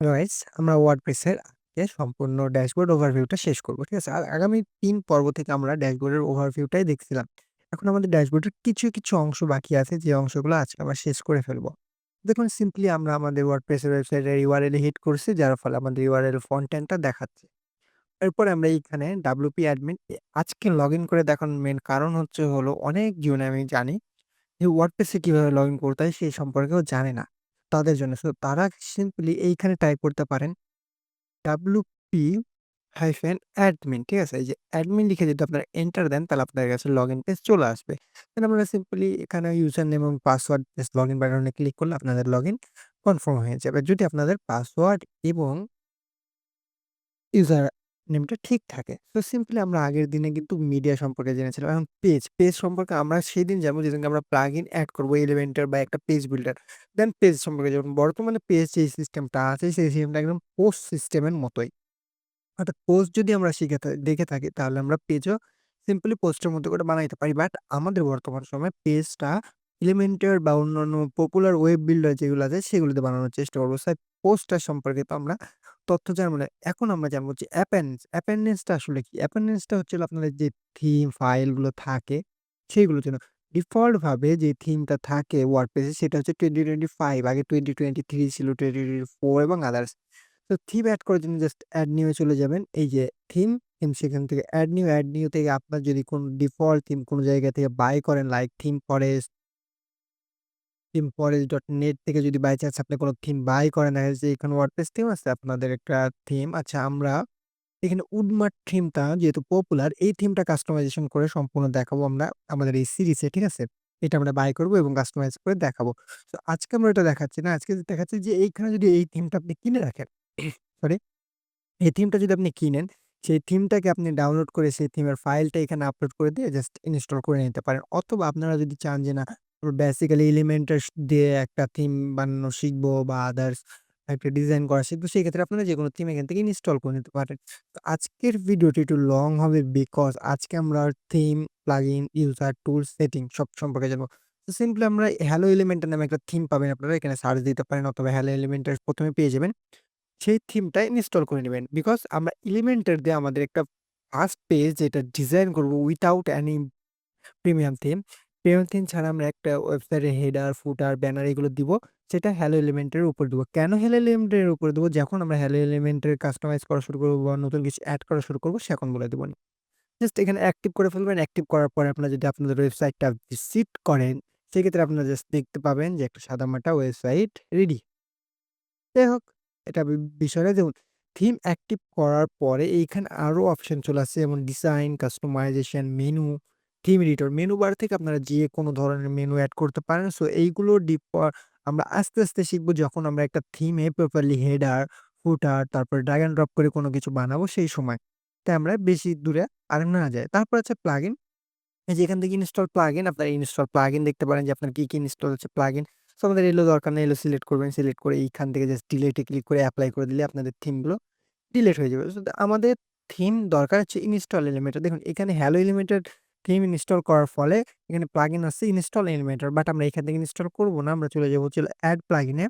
Guys আমরা ওয়ার্ডপ্রেসের আজকে সম্পূর্ণ ড্যাশবোর্ড ওভারভিউটা শেষ করব। ঠিক আছে? আর আগামী তিন পর্ব থেকে আমরা ড্যাশবোর্ডের ওভারভিউটাই দেখছিলাম। এখন আমাদের ড্যাশবোর্ডের কিছু, কিছু অংশ বাকি আছে যে অংশগুলো আজকে আমরা শেষ করে ফেলব। দেখুন সিম্পলি আমরা আমাদের ওয়ার্ডপ্রেসের ওয়েবসাইটের ইউআরএল হিট করছি যার ফলে আমাদের ইউআরএল ফন্টেন্টটা দেখাচ্ছে। এরপরে আমরা এইখানে WP অ্যাডমিন আজকে লগইন করে দেখানোর মেন কারণ হচ্ছে হলো অনেক জীবনে আমি জানি যে ওয়ার্ডপ্রেসে কীভাবে লগইন করতে হয় সেই সম্পর্কেও জানে না। তাদের জন্য। সো তারা সিম্পলি এইখানে টাইপ করতে পারেন ডাব্লু পি হাইফেন অ্যাডমিন ঠিক আছে? এই যে অ্যাডমিন লিখে যদি আপনারা এন্টার দেন, তাহলে আপনাদের কাছে লগ ইন পেজ চলে আসবে। দেন আপনারা সিম্পলি এখানে ইউজার নেম এবং পাসওয়ার্ড লগ ইন বাটনে ক্লিক করলে আপনাদের লগ ইন কনফার্ম হয়ে যাবে। যদি আপনাদের পাসওয়ার্ড এবং ইউজার নেমটা ঠিক থাকে। তো সিম্পলি আমরা আগের দিনে কিন্তু মিডিয়া সম্পর্কে জেনেছিলাম। এখন পেজ, পেজ সম্পর্কে আমরা সেদিন জানব যেদিনকে আমরা প্লাগইন এড করব এলিমেন্টর বা একটা পেজ বিল্ডার। দেন পেজ সম্পর্কে যেমন বর্তমানে পেজ যেই সিস্টেমটা আছে সেই সিস্টেমটা একদম পোস্ট সিস্টেমের মতোই। অর্থাৎ পোস্ট যদি আমরা শিখে দেখে থাকি তাহলে আমরা পেজও সিম্পলি পোস্টের মতো করে বানাইতে পারি। বাট আমাদের বর্তমান সময়ে পেজটা এলিমেন্টর বা অন্যান্য পপুলার ওয়েব বিল্ডার যেগুলো আছে সেগুলোতে বানানোর চেষ্টা করব। সো পোস্টটা সম্পর্কে তো আমরা তথ্য জানব না। এখন আমরা জানব যে অ্যাপেন্ডেন্স টা আসলে কি? অ্যাপেন্ডেন্সটা হচ্ছে আপনাদের যে থিম ফাইলগুলো থাকে সেগুলোর জন্য। ডিফল্টভাবে যে থিমটা থাকে ওয়ার্ডপ্রেসে সেটা হচ্ছে 2025 আগে 2023 ছিল, 2024 এবং আদার্স। তো থিম অ্যাড করার জন্য জাস্ট অ্যাড নিউ চলে যাবেন। এই যে থিম, থিম সেখান থেকে এড নিউ, অ্যাড নিউ থেকে আপনার যদি কোনো ডিফল্ট থিম কোনো জায়গা থেকে বাই করেন লাইক থিম ফরেস্ট থিমফরেস্ট.নেট থেকে যদি বাই চান্স আপনি কোনো থিম বাই করেন দেখা যাচ্ছে এখানে ওয়ার্ডপ্রেস থিম আছে আপনাদের একটা থিম। আচ্ছা আমরা এখানে উডমার্ট থিমটা যেহেতু পপুলার এই থিমটা কাস্টমাইজেশন করে সম্পূর্ণ দেখাবো আমরা আমাদের এই সিরিজে, ঠিক আছে? এটা আমরা বাই করব এবং কাস্টমাইজ করে দেখাবো। তো আজকে আমরা এটা দেখাচ্ছি না। আজকে দেখাচ্ছি যে এইখানে যদি এই থিমটা আপনি কিনে রাখেন, সরি এই থিমটা যদি আপনি কিনেন, সেই থিমটাকে আপনি ডাউনলোড করে সেই থিমের ফাইলটা এখানে আপলোড করে দিয়ে জাস্ট ইনস্টল করে নিতে পারেন। অথবা আপনারা যদি চান যে না বেসিক্যালি এলিমেন্টস দিয়ে একটা থিম বানানো শিখব বা আদার্স একটা ডিজাইন করা শিখব সেই ক্ষেত্রে আপনারা যে কোনো থিম এখান থেকে ইনস্টল করে নিতে পারেন। তো আজকের ভিডিওটি একটু লং হবে বিকজ আজকে আমরা theme, plugin, user, tools, setting সব সম্পর্কে জানব। তো সিম্পলি আমরা হ্যালো এলিমেন্টর নামে একটা থিম পাবেন আপনারা এখানে সার্চ দিতে পারেন অথবা হ্যালো এলিমেন্টর ১ম এ পেয়ে যাবেন। সেই থিমটা ইনস্টল করে নেবেন বিকজ আমরা এলিমেন্টর দিয়ে আমাদের একটা ফার্স্ট পেজ যেটা ডিজাইন করব without any premium theme. Theme ছাড়া আমরা একটা ওয়েবসাইটের হেডার, ফুটার, ব্যানার এগুলো দিব। সেটা হ্যালো এলিমেন্টের উপর দেবো কেন হ্যালো এলিমেন্টের উপর দেবো যখন আমরা হ্যালো এলিমেন্টের কাস্টমাইজ করা শুরু করব বা নতুন কিছু অ্যাড করা শুরু করব সেখন বলে দিবনি। জাস্ট এখানে অ্যাক্টিভ করে ফেলবেন। অ্যাক্টিভ করার পরে আপনারা যদি আপনাদের ওয়েবসাইটটা ভিজিট করেন সেক্ষেত্রে আপনারা জাস্ট দেখতে পাবেন যে একটা সাদামাটা ওয়েবসাইট রেডি। যাই হোক এটা বিষয়টা দেখুন থিম অ্যাক্টিভ করার পরে এইখানে আরও অপশান চলে আসছে যেমন design, customisation, menu, theme editor. Menu bar থেকে আপনারা যে কোনো ধরনের মেনু অ্যাড করতে পারেন। সো এইগুলো ডিপ আমরা আস্তে, আস্তে শিখব যখন আমরা একটা থিমে প্রপারলি হেডার, ফুটার তারপর ড্রাগ অ্যান্ড ড্রপ করে কোনো কিছু বানাবো সেই সময়। তাই আমরা বেশি দূরে আর না যাই। তারপর আছে প্লাগইন। এই যে এখান থেকে ইনস্টল প্লাগইন আপনারা ইনস্টল প্লাগইন দেখতে পারেন যে আপনার কী কী ইনস্টল হচ্ছে প্লাগইন। সো আমাদের এলো দরকার নেই। এলো সিলেক্ট করবেন। সিলেক্ট করে এইখান থেকে জাস্ট ডিলেটে ক্লিক করে অ্যাপ্লাই করে দিলে আপনাদের থিমগুলো ডিলেট হয়ে যাবে। সো আমাদের থিম দরকার হচ্ছে ইনস্টল এলিমেন্টর। দেখুন এখানে হ্যালো এলিমেন্টর থিম ইনস্টল করার ফলে এখানে প্লাগইন আসছে ইনস্টল এলিমেন্টর। বাট আমরা এখান থেকে ইনস্টল করব না। আমরা চলে যাব হচ্ছে হলো এড প্লাগইন এ।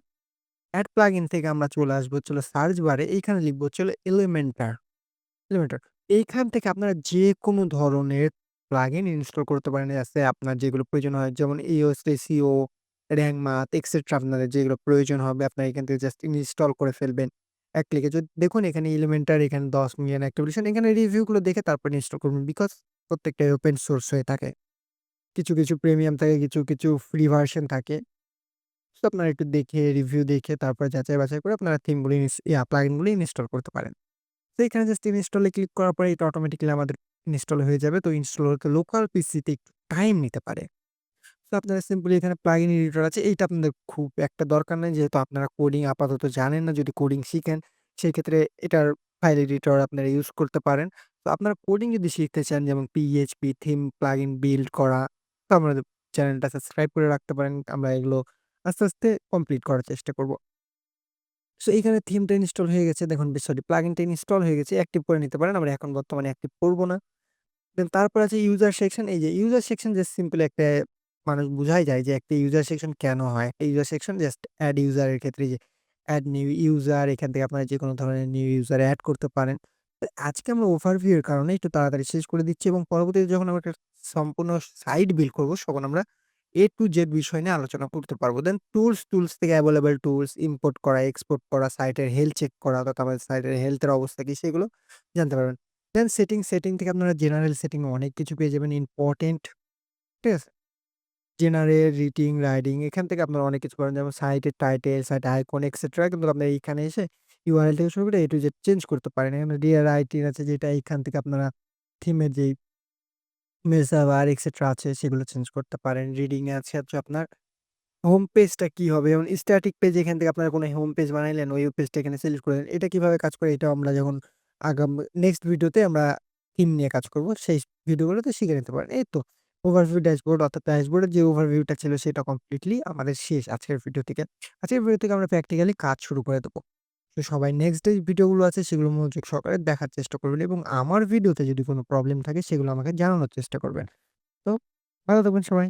এড প্লাগইন থেকে আমরা চলে আসব হচ্ছে সার্চ বারে এইখানে লিখব হচ্ছে হলো এলিমেন্টার, এলিমেন্টর। এইখান থেকে আপনারা যেকোনো ধরনের প্লাগইন ইনস্টল করতে পারেন। আছে আপনার যেগুলো প্রয়োজন হয় যেমন SEO, র‍্যাঙ্ক মাথ এক্সেট্রা আপনাদের যেগুলো প্রয়োজন হবে আপনারা এখান থেকে জাস্ট ইনস্টল করে ফেলবেন। এক ক্লিকে যদি দেখুন এখানে এলিমেন্টার এখানে ১০ মিলিয়ন অ্যাক্টিভেশন এখানে রিভিউ গুলো দেখে তারপর ইনস্টল করবেন। বিকজ প্রত্যেকটাই ওপেন সোর্স হয়ে থাকে। কিছু, কিছু প্রিমিয়াম থাকে, কিছু, কিছু ফ্রি ভার্সন থাকে। সো আপনারা একটু দেখে রিভিউ দেখে তারপর যাচাই বাছাই করে আপনারা থিমগুলো ইয়া প্লাগইন ইনস্টল করতে পারেন। তো এখানে জাস্ট ইনস্টল ক্লিক করার পরে এটা অটোমেটিক্যালি আমাদের ইনস্টল হয়ে যাবে। তো ইনস্টল লোকাল পিসিতে একটু টাইম নিতে পারে। তো আপনারা সিম্পলি এখানে প্লাগইন এডিটর আছে। এইটা আপনাদের খুব একটা দরকার নেই যেহেতু আপনারা কোডিং আপাতত জানেন না। যদি কোডিং শিখেন সেই ক্ষেত্রে এটার ফাইল এডিটর আপনারা ইউজ করতে পারেন। তো আপনারা কোডিং যদি শিখতে চান যেমন পিএইচপি থিম প্লাগইন বিল্ড করা তো আমাদের চ্যানেলটা সাবস্ক্রাইব করে রাখতে পারেন। আমরা এগুলো আস্তে, আস্তে কমপ্লিট করার চেষ্টা করব। সো এইখানে থিমটা ইনস্টল হয়ে গেছে। দেখুন সরি প্লাগইনটা ইনস্টল হয়ে গেছে। অ্যাক্টিভ করে নিতে পারেন। আমরা এখন বর্তমানে অ্যাক্টিভ করব না। দেন তারপর আছে ইউজার সেকশন। এই যে ইউজার সেকশন জাস্ট সিম্পল একটা মানুষ বুঝাই যায় যে একটা ইউজার সেকশন কেন হয়? ইউজার সেকশন জাস্ট অ্যাড ইউজারের ক্ষেত্রে যে অ্যাড নিউ ইউজার এখান থেকে আপনারা যে কোনো ধরনের নিউ ইউজার অ্যাড করতে পারেন। তো আজকে আমরা ওভারভিউ এর কারণে একটু তাড়াতাড়ি শেষ করে দিচ্ছি এবং পরবর্তীতে যখন আমরা একটা সম্পূর্ণ সাইট বিল্ড করব তখন আমরা এ টু জেড বিষয় নিয়ে আলোচনা করতে পারব। দেন টুলস, টুলস থেকে অ্যাভেইলেবল টুলস ইম্পোর্ট করা, এক্সপোর্ট করা, সাইটের হেলথ চেক করা অর্থাৎ আমাদের সাইটের হেলথের অবস্থা কি সেগুলো জানতে পারবেন। দেন সেটিং, সেটিং থেকে আপনারা জেনারেল সেটিং অনেক কিছু পেয়ে যাবেন ইম্পোর্টেন্ট ঠিক আছে? জেনারেল, রিডিং, রাইডিং এখান থেকে আপনারা অনেক কিছু পাবেন যেমন সাইটের টাইটেল, সাইট আইকন এক্সেট্রা কিন্তু আপনারা এইখানে এসে ইউআরএল থেকে শুরু করে এ টু জেড চেঞ্জ করতে পারেন। এখানে রিরাইটিং আছে, যেটা এইখান থেকে আপনারা থিমের যেই মেসাবার এক্সেট্রা আছে, সেগুলো চেঞ্জ করতে পারেন। রিডিং এ আছে হচ্ছে আপনার হোম পেজটা কি হবে? যেমন স্ট্যাটিক পেজ এখান থেকে আপনারা কোনো হোম পেজ বানাইলেন, ওই পেজটা এখানে সিলেক্ট করলেন। এটা কীভাবে কাজ করে এটা আমরা যখন আগাম নেক্সট ভিডিওতে আমরা থিম নিয়ে কাজ করব। সেই ভিডিওগুলোতে শিখে নিতে পারেন। এই তো ওভারভিউ ড্যাশবোর্ড অর্থাৎ ড্যাশবোর্ডের যে ওভারভিউটা ছিল, সেটা কমপ্লিটলি আমাদের শেষ আজকের ভিডিও থেকে। আজকের ভিডিও থেকে আমরা প্র্যাকটিক্যালি কাজ শুরু করে দেব। তো সবাই নেক্সট ডে ভিডিওগুলো আছে সেগুলো মনোযোগ সহকারে দেখার চেষ্টা করবেন এবং আমার ভিডিওতে যদি কোনো প্রবলেম থাকে সেগুলো আমাকে জানানোর চেষ্টা করবেন। তো ভালো থাকবেন সবাই।